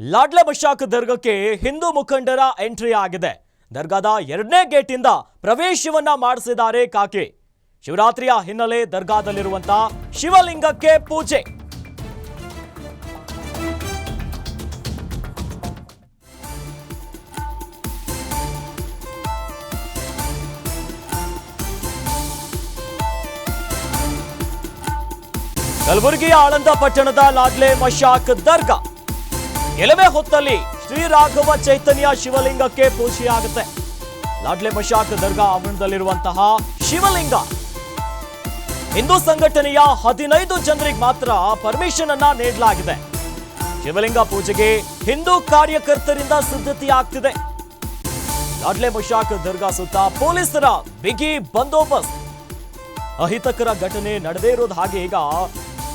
ಲಾಡ್ಲೆ ಬಶಾಕ್ ದರ್ಗಕ್ಕೆ ಹಿಂದೂ ಮುಖಂಡರ ಎಂಟ್ರಿ ಆಗಿದೆ. ದರ್ಗಾದ ಎರಡನೇ ಗೇಟಿಂದ ಪ್ರವೇಶವನ್ನ ಮಾಡಿಸಿದ್ದಾರೆ ಕಾಕಿ. ಶಿವರಾತ್ರಿಯ ಹಿನ್ನೆಲೆ ದರ್ಗಾದಲ್ಲಿರುವಂತಹ ಶಿವಲಿಂಗಕ್ಕೆ ಪೂಜೆ. ಕಲಬುರಗಿಯ ಆಳಂದ ಪಟ್ಟಣದ ಲಾಡ್ಲೆ ಮಶಾಕ್ ದರ್ಗಾ. ಎಲೆಮೆ ಹೊತ್ತಲ್ಲಿ ಶ್ರೀ ರಾಘವ ಚೈತನ್ಯ ಶಿವಲಿಂಗಕ್ಕೆ ಪೂಜೆಯಾಗುತ್ತೆ. ಲಾಡ್ಲೆ ಮಶಾಕ್ ದರ್ಗಾ ಆವರಣದಲ್ಲಿರುವಂತಹ ಶಿವಲಿಂಗ. ಹಿಂದೂ ಸಂಘಟನೆಯ ಹದಿನೈದು ಜನರಿಗೆ ಮಾತ್ರ ಪರ್ಮಿಷನ್ ಅನ್ನ ನೀಡಲಾಗಿದೆ. ಶಿವಲಿಂಗ ಪೂಜೆಗೆ ಹಿಂದೂ ಕಾರ್ಯಕರ್ತರಿಂದ ಸಿದ್ಧತೆ ಆಗ್ತಿದೆ ಲಾಡ್ಲೆ ಮಶಾಕ್ ದರ್ಗಾ ಸುತ್ತ ಪೊಲೀಸರ ಬಿಗಿ ಬಂದೋಬಸ್ತ್. ಅಹಿತಕರ ಘಟನೆ ನಡೆದೇ ಇರೋದು ಹಾಗೆ ಈಗ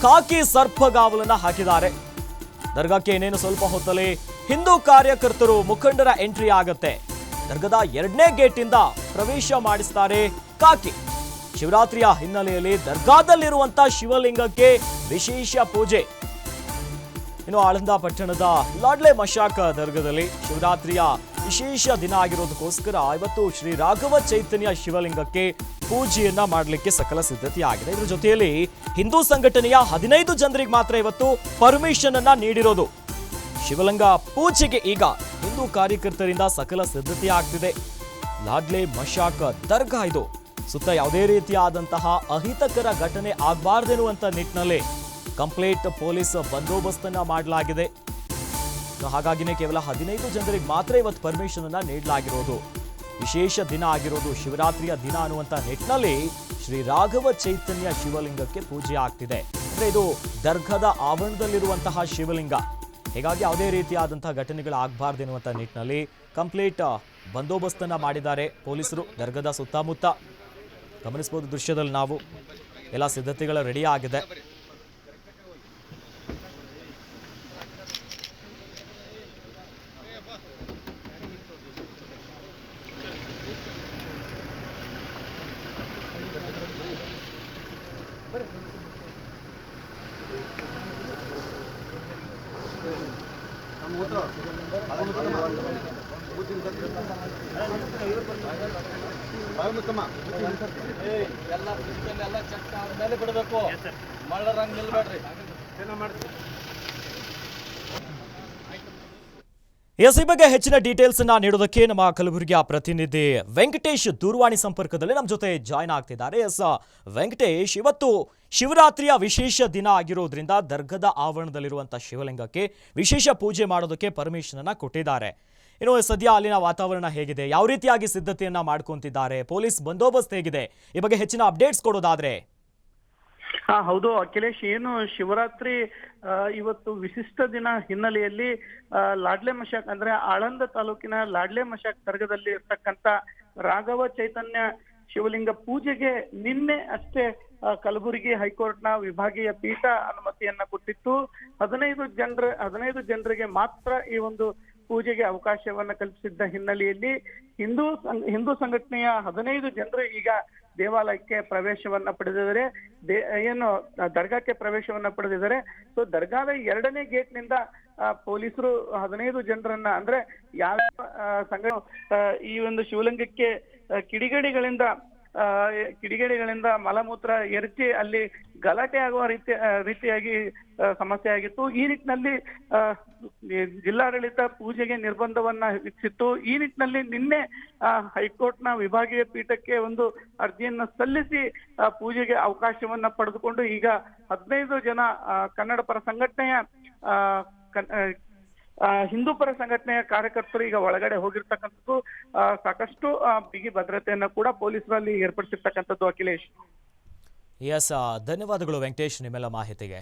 ಕಾಕಿ ಸರ್ಪಗಾವಲನ್ನ ಹಾಕಿದ್ದಾರೆ. ದರ್ಗಾಕ್ಕೆ ಇನ್ನೇನು ಸ್ವಲ್ಪ ಹೊತ್ತಲ್ಲಿ ಹಿಂದೂ ಕಾರ್ಯಕರ್ತರು ಮುಖಂಡರ ಎಂಟ್ರಿ ಆಗತ್ತೆ. ದರ್ಗದ ಎರಡನೇ ಗೇಟಿಂದ ಪ್ರವೇಶ ಮಾಡಿಸ್ತಾರೆ ಕಾಕಿ. ಶಿವರಾತ್ರಿಯ ಹಿನ್ನೆಲೆಯಲ್ಲಿ ದರ್ಗಾದಲ್ಲಿರುವಂತ ಶಿವಲಿಂಗಕ್ಕೆ ವಿಶೇಷ ಪೂಜೆ. ಇನ್ನು ಆಳಂದ ಪಟ್ಟಣದ ಲಾಡ್ಲೆ ಮಶಾಕ ದರ್ಗದಲ್ಲಿ ಶಿವರಾತ್ರಿಯ ವಿಶೇಷ ದಿನ ಆಗಿರೋದಕ್ಕೋಸ್ಕರ ಇವತ್ತು ಶ್ರೀ ರಾಘವ ಚೈತನ್ಯ ಶಿವಲಿಂಗಕ್ಕೆ ಪೂಜೆಯನ್ನ ಮಾಡಲಿಕ್ಕೆ ಸಕಲ ಸಿದ್ಧತೆ ಆಗಿದೆ ಇದರ ಜೊತೆಯಲ್ಲಿ ಹಿಂದೂ ಸಂಘಟನೆಯ ಹದಿನೈದು ಜನರಿಗೆ ಮಾತ್ರ ಇವತ್ತು ಪರ್ಮಿಷನ್ ಅನ್ನ ನೀಡಿರೋದು. ಶಿವಲಿಂಗ ಪೂಜೆಗೆ ಈಗ ಹಿಂದೂ ಕಾರ್ಯಕರ್ತರಿಂದ ಸಕಲ ಸಿದ್ಧತೆ ಆಗ್ತಿದೆ ಲಾಡ್ಲೆ, ಮಶಾಕ, ದರ್ಗಾ ಇದು ಸುತ್ತ ಯಾವುದೇ ರೀತಿಯಾದಂತಹ ಅಹಿತಕರ ಘಟನೆ ಆಗಬಾರ್ದೆನ್ನುವಂತ ನಿಟ್ಟಿನಲ್ಲಿ ಕಂಪ್ಲೀಟ್ ಪೊಲೀಸ್ ಬಂದೋಬಸ್ತನ್ನ ಮಾಡಲಾಗಿದೆ. ಹಾಗಾಗಿನೇ ಕೇವಲ ಹದಿನೈದು ಜನರಿಗೆ ಮಾತ್ರ ಇವತ್ತು ಪರ್ಮಿಷನ್ ಅನ್ನ ನೀಡಲಾಗಿರೋದು. ವಿಶೇಷ ದಿನ ಆಗಿರೋದು ಶಿವರಾತ್ರಿಯ ದಿನ ಅನ್ನುವಂಥ ನಿಟ್ಟಿನಲ್ಲಿ ಶ್ರೀ ರಾಘವ ಚೈತನ್ಯ ಶಿವಲಿಂಗಕ್ಕೆ ಪೂಜೆ ಆಗ್ತಿದೆ. ಅಂದರೆ ಇದು ದರ್ಗದ ಆವರಣದಲ್ಲಿರುವಂತಹ ಶಿವಲಿಂಗ. ಹೀಗಾಗಿ ಯಾವುದೇ ರೀತಿಯಾದಂತಹ ಘಟನೆಗಳು ಆಗಬಾರ್ದು ಎನ್ನುವಂಥ ನಿಟ್ಟಿನಲ್ಲಿ ಕಂಪ್ಲೀಟ್ ಬಂದೋಬಸ್ತನ್ನು ಮಾಡಿದ್ದಾರೆ ಪೊಲೀಸರು ದರ್ಗದ ಸುತ್ತಮುತ್ತ. ಗಮನಿಸಬಹುದು ದೃಶ್ಯದಲ್ಲಿ ನಾವು. ಎಲ್ಲ ಸಿದ್ಧತೆಗಳು ರೆಡಿ ಆಗಿದೆ. ಎಲ್ಲ ಚೆಕ್ ಆದ್ಮೇಲೆ ಬಿಡಬೇಕು ಮಳ್ಳರಂಗ್ ನಿಲ್ಬೇಡ್ರಿ ಎಸ್ ಈ ಬಗ್ಗೆ ಹೆಚ್ಚಿನ ಡೀಟೇಲ್ಸ್ ಅನ್ನ ನೀಡೋದಕ್ಕೆ ನಮ್ಮ ಕಲಬುರಗಿಯ ಪ್ರತಿನಿಧಿ ವೆಂಕಟೇಶ್ ದೂರವಾಣಿ ಸಂಪರ್ಕದಲ್ಲಿ ನಮ್ಮ ಜೊತೆ ಜಾಯ್ನ್ ಆಗ್ತಿದ್ದಾರೆ. ಎಸ್, ವೆಂಕಟೇಶ್, ಇವತ್ತು ಶಿವರಾತ್ರಿಯ ವಿಶೇಷ ದಿನ ಆಗಿರೋದ್ರಿಂದ ದರ್ಗದ ಆವರಣದಲ್ಲಿರುವಂತಹ ಶಿವಲಿಂಗಕ್ಕೆ ವಿಶೇಷ ಪೂಜೆ ಮಾಡೋದಕ್ಕೆ ಪರ್ಮಿಷನ್ ಅನ್ನ ಕೊಟ್ಟಿದ್ದಾರೆ. ಇನ್ನು ಸದ್ಯ ಅಲ್ಲಿನ ವಾತಾವರಣ ಹೇಗಿದೆ? ಯಾವ ರೀತಿಯಾಗಿ ಸಿದ್ಧತೆಯನ್ನ ಮಾಡ್ಕೊಂತಿದ್ದಾರೆ? ಪೊಲೀಸ್ ಬಂದೋಬಸ್ತ್ ಹೇಗಿದೆ? ಈ ಬಗ್ಗೆ ಹೆಚ್ಚಿನ ಅಪ್ಡೇಟ್ಸ್ ಕೊಡೋದಾದ್ರೆ ಹಾ, ಹೌದು, ಅಖಿಲೇಶ್, ಏನು ಶಿವರಾತ್ರಿ ಇವತ್ತು ವಿಶಿಷ್ಟ ದಿನ ಹಿನ್ನೆಲೆಯಲ್ಲಿ ಲಾಡ್ಲೆ ಮಶಾಕ್ ಅಂದ್ರೆ ಆಳಂದ ತಾಲೂಕಿನ ಲಾಡ್ಲೆ ಮಶಾಕ್ ದರ್ಗದಲ್ಲಿ ಇರ್ತಕ್ಕಂತ ರಾಘವ ಚೈತನ್ಯ ಶಿವಲಿಂಗ ಪೂಜೆಗೆ ನಿನ್ನೆ ಅಷ್ಟೇ ಕಲಬುರಗಿ ಹೈಕೋರ್ಟ್ನ ವಿಭಾಗೀಯ ಪೀಠ ಅನುಮತಿಯನ್ನ ಕೊಟ್ಟಿತ್ತು. ಹದಿನೈದು ಜನರ, ಹದಿನೈದು ಜನರಿಗೆ ಮಾತ್ರ ಈ ಒಂದು ಪೂಜೆಗೆ ಅವಕಾಶವನ್ನ ಕಲ್ಪಿಸಿದ್ದ ಹಿನ್ನೆಲೆಯಲ್ಲಿ ಹಿಂದೂ ಹಿಂದೂ ಸಂಘಟನೆಯ ಹದಿನೈದು ಜನರು ಈಗ ದೇವಾಲಯಕ್ಕೆ ಪ್ರವೇಶವನ್ನ ಪಡೆದಿದ್ದಾರೆ. ಏನು, ದರ್ಗಾಕ್ಕೆ ಪ್ರವೇಶವನ್ನ ಪಡೆದಿದ್ದಾರೆ. ಸೊ ದರ್ಗಾದ ಎರಡನೇ ಗೇಟ್ನಿಂದ ಪೊಲೀಸರು ಹದಿನೈದು ಜನರನ್ನ, ಅಂದ್ರೆ ಯಾವ ಸಂಘ ಈ ಒಂದು ಶಿವಲಿಂಗಕ್ಕೆ ಕಿಡಿಗೇಡಿಗಳಿಂದ ಕಿಡಿಗೇಡಿಗಳಿಂದ ಮಲಮೂತ್ರ ಎರಚಿ ಅಲ್ಲಿ ಗಲಾಟೆ ಆಗುವ ರೀತಿ ರೀತಿಯಾಗಿ ಸಮಸ್ಯೆ ಆಗಿತ್ತು. ಈ ನಿಟ್ಟಿನಲ್ಲಿ ಜಿಲ್ಲಾಡಳಿತ ಪೂಜೆಗೆ ನಿರ್ಬಂಧವನ್ನ ವಿಧಿಸಿತ್ತು. ಈ ನಿಟ್ಟಿನಲ್ಲಿ ನಿನ್ನೆ ಹೈಕೋರ್ಟ್ನ ವಿಭಾಗೀಯ ಪೀಠಕ್ಕೆ ಒಂದು ಅರ್ಜಿಯನ್ನ ಸಲ್ಲಿಸಿ ಪೂಜೆಗೆ ಅವಕಾಶವನ್ನ ಪಡೆದುಕೊಂಡು ಈಗ ಹದಿನೈದು ಜನ ಕನ್ನಡ ಪರ ಸಂಘಟನೆಯ ಹಿಂದೂ ಪರ ಸಂಘಟನೆಯ ಕಾರ್ಯಕರ್ತರು ಈಗ ಒಳಗಡೆ ಹೋಗಿರ್ತಕ್ಕಂಥದ್ದು ಸಾಕಷ್ಟು ಬಿಗಿ ಭದ್ರತೆಯನ್ನ ಕೂಡ ಪೊಲೀಸರಲ್ಲಿ ಏರ್ಪಡಿಸಿರ್ತಕ್ಕಂಥದ್ದು ಅಖಿಲೇಶ್. ಎಸ್ ಧನ್ಯವಾದಗಳು ವೆಂಕಟೇಶ್ ನಿಮ್ಮೆಲ್ಲ ಮಾಹಿತಿಗೆ.